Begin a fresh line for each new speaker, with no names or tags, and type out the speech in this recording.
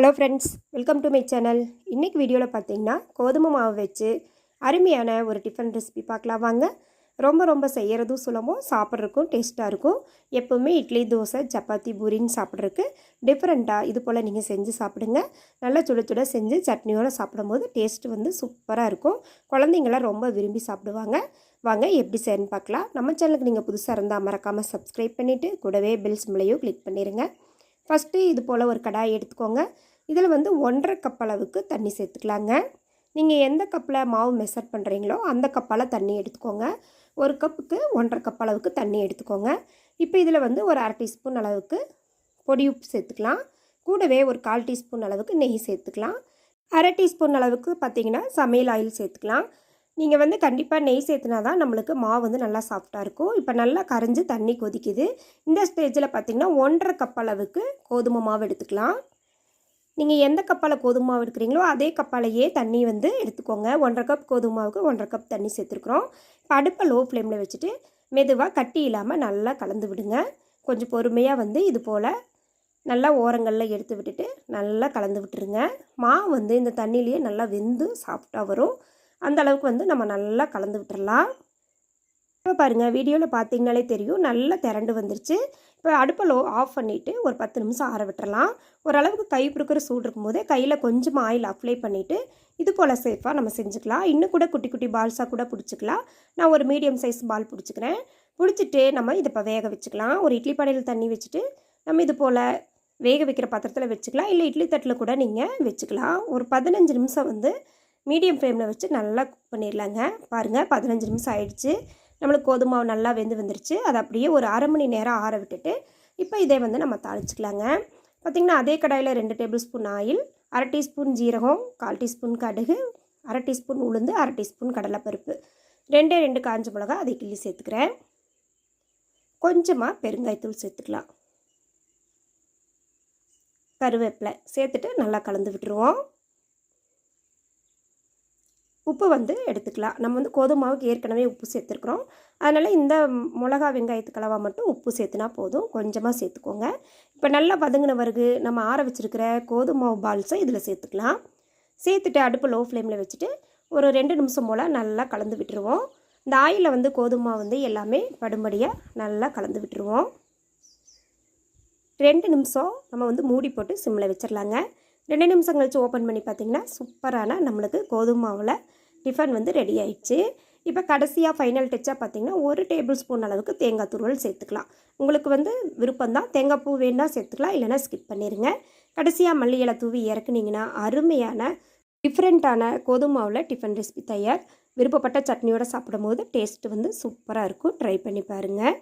Hello friends welcome to my channel இன்றைக்கி வீடியோவில் பார்த்தீங்கன்னா கோதுமை மாவு வச்சு அருமையான ஒரு டிஃபன் ரெசிபி பார்க்கலாம் வாங்க. ரொம்ப ரொம்ப செய்கிறதும் சுலபம் சாப்பிட்றதுக்கும் டேஸ்ட்டாக இருக்கும். எப்போவுமே இட்லி தோசை சப்பாத்தி பூரின்னு சாப்பிட்றதுக்கு டிஃப்ரெண்ட்டாக இது போல் நீங்கள் செஞ்சு சாப்பிடுங்க. நல்லா சுட சுட செஞ்சு சட்னியோடு சாப்பிடும்போது டேஸ்ட்டு வந்து சூப்பராக இருக்கும். குழந்தைங்களாம் ரொம்ப விரும்பி சாப்பிடுவாங்க. வாங்க எப்படி செய்யணும்னு பார்க்கலாம். நம்ம சேனலுக்கு நீங்கள் புதுசாக இருந்தால் மறக்காமல் சப்ஸ்கிரைப் பண்ணிவிட்டு கூடவே பெல் சிம்லையும் கிளிக் பண்ணிடுங்க ஃபஸ்ட்டு இது போல் ஒரு கடாய் எடுத்துக்கோங்க. இதில் வந்து ஒன்றரை கப் அளவுக்கு தண்ணி சேர்த்துக்கலாங்க. நீங்கள் எந்த கப்பில் மாவு மெஷர் பண்ணுறீங்களோ அந்த கப்பால் தண்ணி எடுத்துக்கோங்க. ஒரு கப்புக்கு ஒன்றரை கப் அளவுக்கு தண்ணி எடுத்துக்கோங்க. இப்போ இதில் வந்து ஒரு அரை டீஸ்பூன் அளவுக்கு பொடி உப்பு சேர்த்துக்கலாம். கூடவே ஒரு கால் டீஸ்பூன் அளவுக்கு நெய் சேர்த்துக்கலாம். அரை டீஸ்பூன் அளவுக்கு பார்த்திங்கன்னா சமையல் ஆயில் சேர்த்துக்கலாம். நீங்கள் வந்து கண்டிப்பாக நெய் சேர்த்துனா தான் நம்மளுக்கு மாவு வந்து நல்லா சாஃப்டாக இருக்கும். இப்போ நல்லா கரைஞ்சி தண்ணி கொதிக்குது. இந்த ஸ்டேஜில் பார்த்திங்கன்னா ஒன்றரை கப் அளவுக்கு கோதுமை மாவு எடுத்துக்கலாம். நீங்கள் எந்த கப்பால் கோதுமை மாவு எடுக்கிறீங்களோ அதே கப்பாலையே தண்ணி வந்து எடுத்துக்கோங்க. ஒன்றரை கப் கோதுமை மாவுக்கு ஒன்றரை கப் தண்ணி சேர்த்துருக்குறோம். இப்போ அடுப்பை லோ ஃப்ளேமில் வச்சுட்டு மெதுவாக கட்டி இல்லாமல் நல்லா கலந்து விடுங்க. கொஞ்சம் பொறுமையாக வந்து இது போல் நல்லா ஓரங்களில் எடுத்து விட்டுட்டு நல்லா கலந்து விட்டுருங்க. மாவு வந்து இந்த தண்ணியிலேயே நல்லா வெந்து சாஃப்டாக வரும். அந்த அளவுக்கு வந்து நம்ம நல்லா கலந்து விட்டுறலாம். இப்போ பாருங்கள் வீடியோவில் பார்த்தீங்கனாலே தெரியும் நல்லா திரண்டு வந்துருச்சு. இப்போ அடுப்பை லோ ஆஃப் பண்ணிவிட்டு ஒரு பத்து நிமிஷம் ஆற விட்டுறலாம். ஓரளவுக்கு கை பிடிக்கிற சூடு இருக்கும்போதே கையில் கொஞ்சம் ஆயில் அப்ளை பண்ணிவிட்டு இது போல் சேஃபாக நம்ம செஞ்சுக்கலாம். இன்னும் கூட குட்டி குட்டி பால்ஸாக கூட பிடிச்சிக்கலாம். நான் ஒரு மீடியம் சைஸ் பால் பிடிச்சிக்கிறேன். பிடிச்சிட்டு நம்ம இதை இப்போ வேக வச்சுக்கலாம். ஒரு இட்லி பானையில் தண்ணி வச்சுட்டு நம்ம இது போல் வேக வைக்கிற பாத்திரத்தில் வச்சுக்கலாம். இல்லை இட்லி தட்டில் கூட நீங்கள் வச்சுக்கலாம். ஒரு பதினஞ்சு நிமிஷம் வந்து மீடியம் ஃப்ளேமில் வச்சு நல்லா குக் பண்ணிடலாங்க. பாருங்கள் பதினஞ்சு நிமிஷம் ஆயிடுச்சு. நம்மளுக்கு கோதுமை நல்லா வெந்து வந்துருச்சு. அதை அப்படியே ஒரு அரை மணி நேரம் ஆற விட்டுட்டு இப்போ இதே வந்து நம்ம தாளிச்சிக்கலாங்க. பார்த்திங்கன்னா அதே கடாயில் ரெண்டு டேபிள் ஸ்பூன் ஆயில் அரை டீஸ்பூன் ஜீரகம் கால் டீஸ்பூன் கடுகு அரை டீஸ்பூன் உளுந்து அரை டீஸ்பூன் கடலைப்பருப்பு. ரெண்டே ரெண்டு காஞ்ச மிளகா அதை கிள்ளி சேர்த்துக்கிறேன். கொஞ்சமாக பெருங்காயத்தூள் சேர்த்துக்கலாம். கருவேப்பிலை சேர்த்துட்டு நல்லா கலந்து விட்டுருவோம். உப்பு வந்து எடுத்துக்கலாம். நம்ம வந்து கோதுமை மாவுக்கு ஏற்கனவே உப்பு சேர்த்துருக்குறோம். அதனால் இந்த மிளகா வெங்காயத்துக்கலவா மட்டும் உப்பு சேர்த்துனா போதும். கொஞ்சமாக சேர்த்துக்கோங்க. இப்போ நல்லா வதங்கின வருகு நம்ம ஆற வச்சுருக்கிற கோதுமை மாவு பால்ஸை இதில் சேர்த்துக்கலாம். சேர்த்துட்டு அடுப்பு லோ ஃப்ளேமில் வச்சுட்டு ஒரு ரெண்டு நிமிஷம் போல் நல்லா கலந்து விட்டுருவோம். இந்த ஆயிலில் வந்து கோதுமை வந்து எல்லாமே படும்படியாக நல்லா கலந்து விட்டுருவோம். ரெண்டு நிமிஷம் நம்ம வந்து மூடி போட்டு சிம்மில் வச்சிடலாங்க ரெண்டு நிமிஷம் கழித்து ஓப்பன் பண்ணி பார்த்திங்கன்னா சூப்பரான நம்மளுக்கு கோதுமை மாவில் டிஃபன் வந்து ரெடி ஆயிடுச்சு. இப்போ கடைசியாக ஃபைனல் டச்சாக பார்த்திங்கன்னா ஒரு டேபிள் ஸ்பூன் அளவுக்கு தேங்காய் துருவல் சேர்த்துக்கலாம். உங்களுக்கு வந்து விருப்பம் தான் தேங்காய் பூ வேணால் சேர்த்துக்கலாம் இல்லைனா ஸ்கிப் பண்ணிடுங்க கடைசியாக மல்லி இலை தூவி இறக்குனீங்கன்னா அருமையான டிஃப்ரெண்ட்டான கோதுமாவில் டிஃபன் ரெசிபி தயார். விருப்பப்பட்ட சட்னியோடு சாப்பிடும்போது டேஸ்ட்டு வந்து சூப்பராக இருக்கும். ட்ரை பண்ணி பாருங்கள்